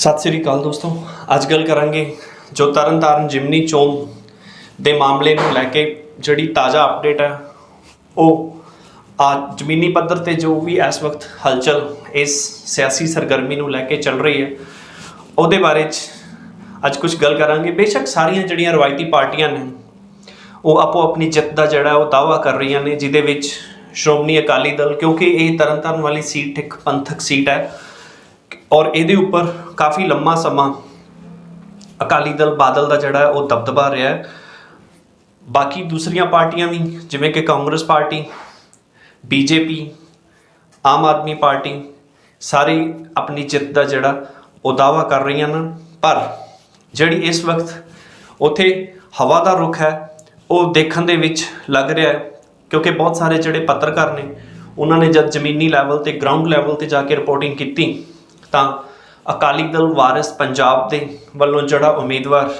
ਸਤਿ ਸ੍ਰੀ ਅਕਾਲ ਦੋਸਤੋ। ਅੱਜ ਗੱਲ ਕਰਾਂਗੇ ਜੋ ਤਰਨਤਾਰਨ ਜਿਮਨੀ ਚੋਣ ਦੇ ਮਾਮਲੇ ਨੂੰ ਲੈ ਕੇ ਜਿਹੜੀ ਤਾਜ਼ਾ ਅਪਡੇਟ ਹੈ, ਉਹ ਆ ਜ਼ਮੀਨੀ ਪੱਧਰ ਤੇ ਜੋ ਵੀ ਇਸ ਵਕਤ ਹਲਚਲ ਇਸ ਸਿਆਸੀ ਸਰਗਰਮੀ ਨੂੰ ਲੈ ਕੇ ਚੱਲ ਰਹੀ ਹੈ, ਉਹਦੇ ਬਾਰੇ ਚ ਅੱਜ ਕੁਝ ਗੱਲ ਕਰਾਂਗੇ। ਬੇਸ਼ੱਕ ਸਾਰੀਆਂ ਜਿਹੜੀਆਂ ਰਵਾਇਤੀ ਪਾਰਟੀਆਂ ਨੇ, ਉਹ ਆਪੋ ਆਪਣੀ ਜਿੱਤ ਦਾ ਜਿਹੜਾ ਉਹ ਦਾਅਵਾ ਕਰ ਰਹੀਆਂ ਨੇ, ਜਿਹਦੇ ਵਿੱਚ ਸ਼੍ਰੋਮਣੀ ਅਕਾਲੀ ਦਲ, ਕਿਉਂਕਿ ਇਹ ਤਰਨਤਾਰਨ ਵਾਲੀ ਸੀਟ ਇੱਕ ਪੰਥਕ ਸੀਟ ਹੈ ਔਰ ਇਹਦੇ ਉੱਪਰ ਕਾਫੀ ਲੰਮਾ ਸਮਾਂ ਅਕਾਲੀ ਦਲ ਬਾਦਲ ਦਾ ਜਿਹੜਾ ਉਹ ਦਬਦਬਾ ਰਿਹਾ ਬਾਕੀ ਦੂਸਰੀਆਂ ਪਾਰਟੀਆਂ ਵੀ, ਜਿਵੇਂ ਕਿ Congress party, BJP, Aam Aadmi party, ਸਾਰੇ ਆਪਣੀ ਜਿੱਤ ਦਾ ਜਿਹੜਾ ਉਹ ਦਾਅਵਾ ਕਰ ਰਹੀਆਂ ਨੇ ਪਰ ਜਿਹੜੀ ਇਸ ਵਕਤ ਉਥੇ ਹਵਾ ਦਾ ਰੁਖ ਹੈ, ਉਹ ਦੇਖਣ ਦੇ ਵਿੱਚ ਲੱਗ ਰਿਹਾ ਹੈ, ਕਿਉਂਕਿ ਬਹੁਤ ਸਾਰੇ ਜਿਹੜੇ ਪੱਤਰਕਾਰ ਨੇ, ਉਹਨਾਂ ਨੇ ਜਦ ਜ਼ਮੀਨੀ ਲੈਵਲ ਤੇ ਗਰਾਊਂਡ ਲੈਵਲ ਤੇ ਜਾ ਕੇ ਰਿਪੋਰਟਿੰਗ ਕੀਤੀ ਤਾਂ ਅਕਾਲੀ ਦਲ ਵਾਰਿਸ ਪੰਜਾਬ ਦੇ ਵੱਲੋਂ ਜਿਹੜਾ ਉਮੀਦਵਾਰ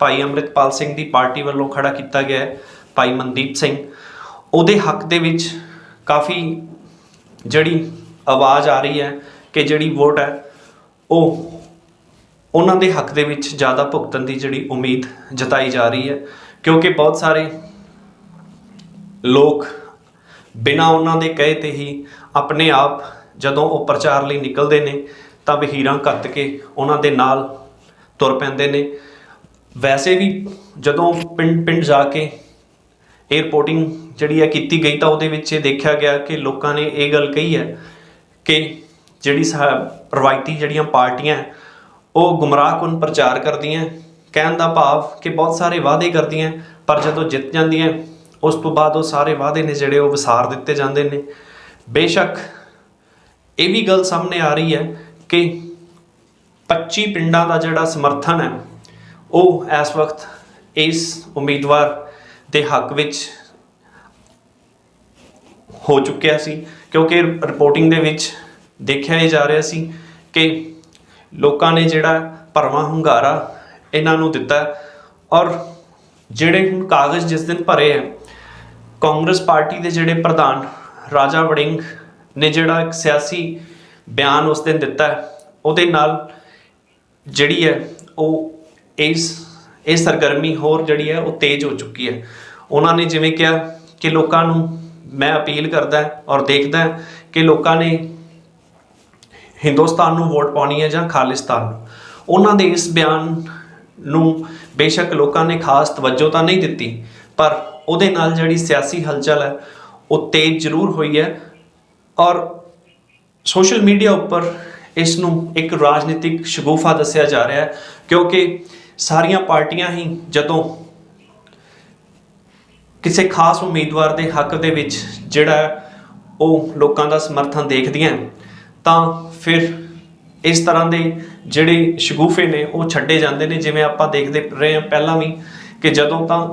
ਭਾਈ ਅੰਮ੍ਰਿਤਪਾਲ ਸਿੰਘ ਦੀ ਪਾਰਟੀ ਵੱਲੋਂ ਖੜਾ ਕੀਤਾ ਗਿਆ ਹੈ, ਭਾਈ ਮਨਦੀਪ ਸਿੰਘ, ਉਹਦੇ ਹੱਕ ਦੇ ਵਿੱਚ ਕਾਫੀ ਜਿਹੜੀ ਆਵਾਜ਼ ਆ ਰਹੀ ਹੈ ਕਿ ਜਿਹੜੀ ਵੋਟ ਹੈ, ਉਹ ਉਹਨਾਂ ਦੇ ਹੱਕ ਦੇ ਵਿੱਚ ਜ਼ਿਆਦਾ ਭੁਗਤਣ ਦੀ ਜਿਹੜੀ ਉਮੀਦ ਜਤਾਈ ਜਾ ਰਹੀ ਹੈ, ਕਿਉਂਕਿ ਬਹੁਤ ਸਾਰੇ ਲੋਕ ਬਿਨਾਂ ਉਹਨਾਂ ਦੇ ਕਹੇ ਤੇ ਹੀ ਆਪਣੇ ਆਪ ਜਦੋਂ ਉਹ ਪ੍ਰਚਾਰ ਲਈ ਨਿਕਲਦੇ ਨੇ ਤਾਂ ਵਹੀਰਾਂ ਕੱਤ ਕੇ ਉਹਨਾਂ ਦੇ ਨਾਲ ਤੁਰ ਪੈਂਦੇ ਨੇ। ਵੈਸੇ ਵੀ ਜਦੋਂ ਪਿੰਡ ਪਿੰਡ ਜਾ ਕੇ ਇਹ ਜਿਹੜੀ ਹੈ ਕੀਤੀ ਗਈ ਤਾਂ ਉਹਦੇ ਵਿੱਚ ਇਹ ਦੇਖਿਆ ਗਿਆ ਕਿ ਲੋਕਾਂ ਨੇ ਇਹ ਗੱਲ ਕਹੀ ਹੈ ਕਿ ਜਿਹੜੀ ਰਵਾਇਤੀ ਜਿਹੜੀਆਂ ਪਾਰਟੀਆਂ ਹੈ, ਉਹ ਗੁੰਮਰਾਹਕੁਨ ਪ੍ਰਚਾਰ ਕਰਦੀਆਂ ਕਹਿਣ ਦਾ ਭਾਵ ਕਿ ਬਹੁਤ ਸਾਰੇ ਵਾਅਦੇ ਕਰਦੀਆਂ ਪਰ ਜਦੋਂ ਜਿੱਤ ਜਾਂਦੀਆਂ ਉਸ ਤੋਂ ਬਾਅਦ ਉਹ ਸਾਰੇ ਵਾਅਦੇ ਨੇ ਜਿਹੜੇ ਉਹ ਵਿਸਾਰ ਦਿੱਤੇ ਜਾਂਦੇ ਨੇ। ਬੇਸ਼ੱਕ ਇਹ ਵੀ ਗੱਲ ਸਾਹਮਣੇ ਆ ਰਹੀ ਹੈ ਕਿ 25 ਪਿੰਡਾਂ ਦਾ ਜਿਹੜਾ ਸਮਰਥਨ ਹੈ, ਉਹ ਇਸ ਵਕਤ ਇਸ ਉਮੀਦਵਾਰ ਦੇ ਹੱਕ ਵਿੱਚ ਹੋ ਚੁੱਕਿਆ ਸੀ, ਕਿਉਂਕਿ ਰਿਪੋਰਟਿੰਗ ਦੇ ਵਿੱਚ ਦੇਖਿਆ ਇਹ ਜਾ ਰਿਹਾ ਸੀ ਕਿ ਲੋਕਾਂ ਨੇ ਜਿਹੜਾ ਭਰਵਾਂ ਹੁੰਗਾਰਾ ਇਹਨਾਂ ਨੂੰ ਦਿੱਤਾ ਔਰ ਜਿਹੜੇ ਹੁਣ ਕਾਗਜ਼ ਜਿਸ ਦਿਨ ਭਰੇ ਹੈ, ਕਾਂਗਰਸ ਪਾਰਟੀ ਦੇ ਜਿਹੜੇ ਪ੍ਰਧਾਨ ਰਾਜਾ ਵੜਿੰਗ ਨੇ ਜਿਹੜਾ ਇੱਕ ਸਿਆਸੀ ਬਿਆਨ ਉਸ ਦਿਨ ਦਿੱਤਾ ਉਹਦੇ ਨਾਲ ਜਿਹੜੀ ਹੈ ਉਹ ਇਸ, ਇਹ ਸਰਗਰਮੀ ਹੋਰ ਜਿਹੜੀ ਹੈ ਉਹ ਤੇਜ਼ ਹੋ ਚੁੱਕੀ ਹੈ। ਉਹਨਾਂ ਨੇ ਜਿਵੇਂ ਕਿਹਾ ਕਿ ਲੋਕਾਂ ਨੂੰ ਮੈਂ ਅਪੀਲ ਕਰਦਾ ਔਰ ਦੇਖਦਾ ਕਿ ਲੋਕਾਂ ਨੇ ਹਿੰਦੁਸਤਾਨ ਨੂੰ ਵੋਟ ਪਾਉਣੀ ਹੈ ਜਾਂ ਖਾਲਿਸਤਾਨ ਨੂੰ। ਉਹਨਾਂ ਦੇ ਇਸ ਬਿਆਨ ਨੂੰ ਬੇਸ਼ੱਕ ਲੋਕਾਂ ਨੇ ਖਾਸ ਤਵੱਜੋ ਤਾਂ ਨਹੀਂ ਦਿੱਤੀ, ਪਰ ਉਹਦੇ ਨਾਲ ਜਿਹੜੀ ਸਿਆਸੀ ਹਲਚਲ ਹੈ, ਉਹ ਤੇਜ਼ ਜ਼ਰੂਰ ਹੋਈ ਹੈ ਔਰ ਸੋਸ਼ਲ ਮੀਡੀਆ ਉੱਪਰ ਇਸ ਨੂੰ ਇੱਕ ਰਾਜਨੀਤਿਕ ਸ਼ਗੂਫਾ ਦੱਸਿਆ ਜਾ ਰਿਹਾ ਹੈ ਕਿਉਂਕਿ ਸਾਰੀਆਂ ਪਾਰਟੀਆਂ ਹੀ ਜਦੋਂ ਕਿਸੇ ਖਾਸ ਉਮੀਦਵਾਰ ਦੇ ਹੱਕ ਦੇ ਵਿੱਚ ਜਿਹੜਾ ਹੈ, ਉਹ ਲੋਕਾਂ ਦਾ ਸਮਰਥਨ ਦੇਖਦੀਆਂ ਤਾਂ ਫਿਰ ਇਸ ਤਰ੍ਹਾਂ ਦੇ ਜਿਹੜੇ ਸ਼ਗੂਫੇ ਨੇ ਉਹ ਛੱਡੇ ਜਾਂਦੇ ਨੇ ਜਿਵੇਂ ਆਪਾਂ ਦੇਖਦੇ ਰਹੇ ਹਾਂ ਪਹਿਲਾਂ ਵੀ ਕਿ ਜਦੋਂ ਤਾਂ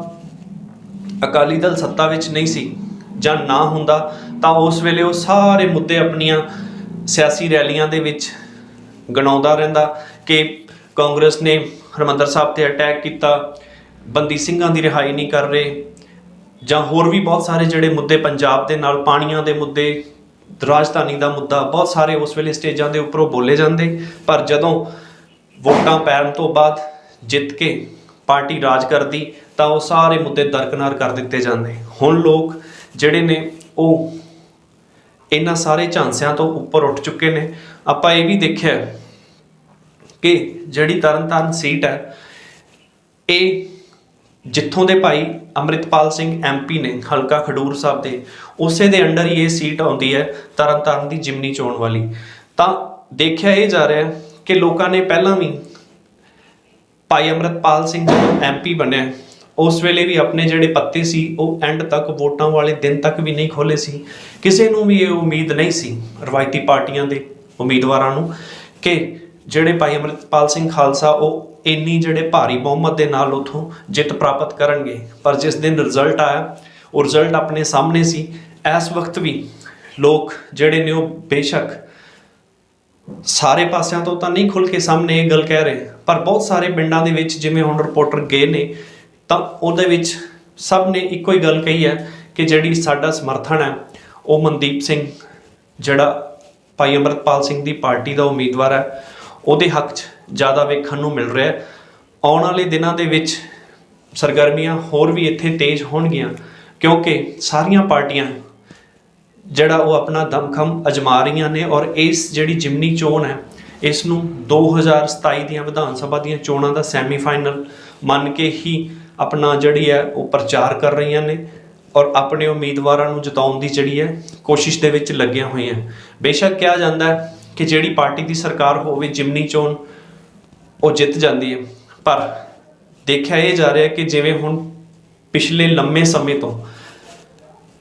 ਅਕਾਲੀ ਦਲ ਸੱਤਾ ਵਿੱਚ ਨਹੀਂ ਸੀ ਜਾਂ ਨਾ ਹੁੰਦਾ ਤਾਂ ਉਸ ਵੇਲੇ ਉਹ ਸਾਰੇ ਮੁੱਦੇ ਆਪਣੀਆਂ ਸਿਆਸੀ ਰੈਲੀਆਂ ਦੇ ਵਿੱਚ ਗਣਾਉਂਦਾ ਰਹਿੰਦਾ ਕਿ ਕਾਂਗਰਸ ਨੇ ਹਰਮੰਦਰ ਸਾਹਿਬ ਤੇ ਅਟੈਕ ਕੀਤਾ, ਬੰਦੀ ਸਿੰਘਾਂ ਦੀ ਰਿਹਾਈ ਨਹੀਂ ਕਰ ਰਹੇ, ਜਾਂ ਹੋਰ ਵੀ ਬਹੁਤ ਸਾਰੇ ਜਿਹੜੇ ਮੁੱਦੇ ਪੰਜਾਬ ਦੇ ਨਾਲ, ਪਾਣੀਆਂ ਦੇ ਮੁੱਦੇ, ਰਾਜਧਾਨੀ ਦਾ ਮੁੱਦਾ, ਬਹੁਤ ਸਾਰੇ ਉਸ ਵੇਲੇ ਸਟੇਜਾਂ ਦੇ ਉੱਪਰੋਂ ਬੋਲੇ ਜਾਂਦੇ, ਪਰ ਜਦੋਂ ਵੋਟਾਂ ਪੈਣ ਤੋਂ ਬਾਅਦ ਜਿੱਤ ਕੇ ਪਾਰਟੀ ਰਾਜ ਕਰਦੀ, ਤਾਂ ਉਹ ਸਾਰੇ ਮੁੱਦੇ ਦਰਕਨਾਰ ਕਰ ਦਿੱਤੇ ਜਾਂਦੇ। ਹੁਣ ਲੋਕ ਜਿਹੜੇ ਨੇ, ਉਹ ਇਹਨਾਂ ਸਾਰੇ ਝਾਂਸਿਆਂ ਤੋਂ ਉੱਪਰ ਉੱਠ ਚੁੱਕੇ ਨੇ। ਆਪਾਂ ਇਹ ਵੀ ਦੇਖਿਆ ਕਿ ਜਿਹੜੀ ਤਰਨਤਾਰਨ ਸੀਟ ਹੈ, ਇਹ ਜਿੱਥੋਂ ਦੇ ਭਾਈ ਅੰਮ੍ਰਿਤਪਾਲ ਸਿੰਘ ਐਮਪੀ ਨੇ, ਹਲਕਾ ਖਡੂਰ ਸਾਹਿਬ ਦੇ, ਉਸੇ ਦੇ ਅੰਡਰ ਹੀ ਇਹ ਸੀਟ ਆਉਂਦੀ ਹੈ ਤਰਨਤਾਰਨ ਦੀ ਜਿਮਨੀ ਚੋਣ ਵਾਲੀ। ਤਾਂ ਦੇਖਿਆ ਇਹ ਜਾ ਰਿਹਾ ਕਿ ਲੋਕਾਂ ਨੇ ਪਹਿਲਾਂ ਵੀ ਭਾਈ ਅੰਮ੍ਰਿਤਪਾਲ ਸਿੰਘ ਜਦੋਂ ਐਮਪੀ ਬਣਿਆ ਉਸ ਵੇਲੇ ਵੀ ਆਪਣੇ ਜਿਹੜੇ ਪੱਤੇ ਸੀ, ਉਹ ਐਂਡ ਤੱਕ ਵੋਟਾਂ ਵਾਲੇ ਦਿਨ ਤੱਕ ਵੀ ਨਹੀਂ ਖੋਲੇ ਸੀ। ਕਿਸੇ ਨੂੰ ਵੀ ਇਹ ਉਮੀਦ ਨਹੀਂ ਸੀ ਰਵਾਇਤੀ ਪਾਰਟੀਆਂ ਦੇ ਉਮੀਦਵਾਰਾਂ ਨੂੰ ਕਿ ਜਿਹੜੇ ਭਾਈ ਅੰਮ੍ਰਿਤਪਾਲ ਸਿੰਘ ਖਾਲਸਾ, ਉਹ ਇੰਨੀ ਜਿਹੜੇ ਭਾਰੀ ਬਹੁਮਤ ਦੇ ਨਾਲ ਉਥੋਂ ਜਿੱਤ ਪ੍ਰਾਪਤ ਕਰਨਗੇ। ਪਰ ਜਿਸ ਦਿਨ ਰਿਜ਼ਲਟ ਆਇਆ, ਉਹ ਰਿਜ਼ਲਟ ਆਪਣੇ ਸਾਹਮਣੇ ਸੀ। ਇਸ ਵਕਤ ਵੀ ਲੋਕ ਜਿਹੜੇ ਨੇ ਉਹ ਬੇਸ਼ੱਕ ਸਾਰੇ ਪਾਸਿਆਂ ਤੋਂ ਤਾਂ ਨਹੀਂ ਖੁੱਲ ਕੇ ਸਾਹਮਣੇ ਇਹ ਗੱਲ ਕਹਿ ਰਹੇ, ਪਰ ਬਹੁਤ ਸਾਰੇ ਪਿੰਡਾਂ ਦੇ ਵਿੱਚ ਜਿਵੇਂ ਹੁਣ ਰਿਪੋਰਟਰ ਗਏ ਨੇ ਤਾਂ ਉਹਦੇ ਵਿੱਚ ਸਭ ਨੇ ਇੱਕੋ ਹੀ ਗੱਲ ਕਹੀ ਹੈ ਕਿ ਜਿਹੜੀ ਸਾਡਾ ਸਮਰਥਨ ਹੈ, ਉਹ ਮਨਦੀਪ ਸਿੰਘ, ਜਿਹੜਾ ਭਾਈ ਅਮਰਤਪਾਲ ਸਿੰਘ ਦੀ ਪਾਰਟੀ ਦਾ ਉਮੀਦਵਾਰ ਹੈ, ਉਹਦੇ ਹੱਕ 'ਚ ਜ਼ਿਆਦਾ ਵੇਖਣ ਨੂੰ ਮਿਲ ਰਿਹਾ ਹੈ। ਆਉਣ ਵਾਲੇ ਦਿਨਾਂ ਦੇ ਵਿੱਚ ਸਰਗਰਮੀਆਂ ਹੋਰ ਵੀ ਇੱਥੇ ਤੇਜ਼ ਹੋਣਗੀਆਂ, ਕਿਉਂਕਿ ਸਾਰੀਆਂ ਪਾਰਟੀਆਂ, ਜਿਹੜਾ ਉਹ ਆਪਣਾ ਦਮਖਮ ਅਜਮਾ ਰਹੀਆਂ ਨੇ ਔਰ ਇਸ ਜਿਹੜੀ ਜਿਮਨੀ ਚੋਣ ਹੈ, ਇਸ ਨੂੰ 2027 ਦੀਆਂ ਵਿਧਾਨ ਸਭਾ ਦੀਆਂ ਚੋਣਾਂ ਦਾ ਸੈਮੀਫਾਈਨਲ ਮੰਨ ਕੇ ਹੀ ਆਪਣਾ ਜਿਹੜੀ ਹੈ ਉਹ ਪ੍ਰਚਾਰ ਕਰ ਰਹੀਆਂ ਨੇ ਔਰ ਆਪਣੇ ਉਮੀਦਵਾਰਾਂ ਨੂੰ ਜਿਤਾਉਣ ਦੀ ਜਿਹੜੀ ਹੈ ਕੋਸ਼ਿਸ਼ ਦੇ ਵਿੱਚ ਲੱਗੀਆਂ ਹੋਈਆਂ। ਬੇਸ਼ੱਕ ਕਿਹਾ ਜਾਂਦਾ ਹੈ ਕਿ ਜਿਹੜੀ ਪਾਰਟੀ ਦੀ ਸਰਕਾਰ ਹੋਵੇ, ਜਿਮਨੀ ਚੋਣ, ਉਹ ਜਿੱਤ ਜਾਂਦੀ ਹੈ। ਪਰ ਦੇਖਿਆ ਇਹ ਜਾ ਰਿਹਾ ਕਿ ਜਿਵੇਂ ਹੁਣ ਪਿਛਲੇ ਲੰਮੇ ਸਮੇਂ ਤੋਂ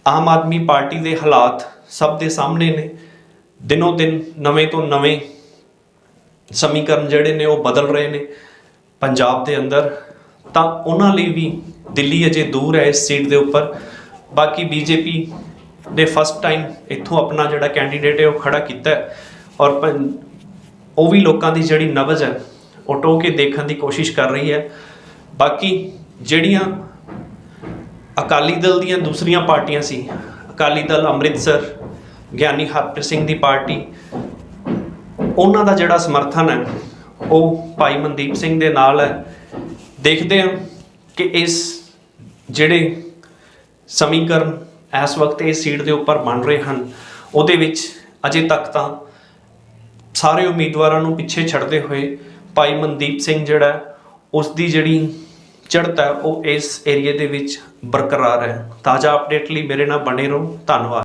ਆਮ ਆਦਮੀ ਪਾਰਟੀ ਦੇ ਹਾਲਾਤ ਸਭ ਦੇ ਸਾਹਮਣੇ ਨੇ। ਦਿਨੋ ਦਿਨ ਨਵੇਂ ਤੋਂ ਨਵੇਂ ਸਮੀਕਰਨ ਜਿਹੜੇ ਨੇ ਉਹ ਬਦਲ ਰਹੇ ਨੇ। ਪੰਜਾਬ ਦੇ ਅੰਦਰ ਤਾਂ ਉਹਨਾਂ ਲਈ ਵੀ ਦਿੱਲੀ ਅਜੇ ਦੂਰ ਹੈ ਇਸ ਸੀਟ ਦੇ ਉੱਪਰ। ਬਾਕੀ ਬੀਜੇਪੀ ਨੇ ਫਸਟ ਟਾਈਮ ਇੱਥੋਂ ਆਪਣਾ ਜਿਹੜਾ ਕੈਂਡੀਡੇਟ ਹੈ ਉਹ ਖੜਾ ਕੀਤਾ ਔਰ ਪੰ- ਉਹ ਵੀ ਲੋਕਾਂ ਦੀ ਜਿਹੜੀ ਨਵਜ ਹੈ, ਉਹ ਟੋਹ ਕੇ ਦੇਖਣ ਦੀ ਕੋਸ਼ਿਸ਼ ਕਰ ਰਹੀ ਹੈ। ਬਾਕੀ ਜਿਹੜੀਆਂ ਅਕਾਲੀ ਦਲ ਦੀਆਂ ਦੂਸਰੀਆਂ ਪਾਰਟੀਆਂ ਸੀ, ਅਕਾਲੀ ਦਲ ਅੰਮ੍ਰਿਤਸਰ, ਗਿਆਨੀ ਹਰਪ੍ਰੀਤ ਸਿੰਘ ਦੀ ਪਾਰਟੀ, ਉਹਨਾਂ ਦਾ ਜਿਹੜਾ ਸਮਰਥਨ ਹੈ, ਉਹ ਭਾਈ ਮਨਦੀਪ ਸਿੰਘ ਦੇ ਨਾਲ ਹੈ। ਦੇਖਦੇ ਹਾਂ ਕਿ ਇਸ ਜਿਹੜੇ ਸਮੀਕਰਨ ਇਸ ਵਕਤ ਇਸ ਸੀਟ ਦੇ ਉੱਪਰ ਬਣ ਰਹੇ ਹਨ, ਉਹਦੇ ਵਿੱਚ ਅਜੇ ਤੱਕ ਤਾਂ ਸਾਰੇ ਉਮੀਦਵਾਰਾਂ ਨੂੰ ਪਿੱਛੇ ਛੱਡਦੇ ਹੋਏ ਭਾਈ ਮਨਦੀਪ ਸਿੰਘ ਜਿਹੜਾ ਉਸ ਦੀ ਜਿਹੜੀ ਚੜ੍ਹਤ ਹੈ, ਉਹ ਇਸ ਏਰੀਏ ਦੇ ਵਿੱਚ ਬਰਕਰਾਰ ਹੈ। ਤਾਜ਼ਾ ਅਪਡੇਟ ਲਈ ਮੇਰੇ ਨਾਲ ਬਣੇ ਰਹੋ। ਧੰਨਵਾਦ।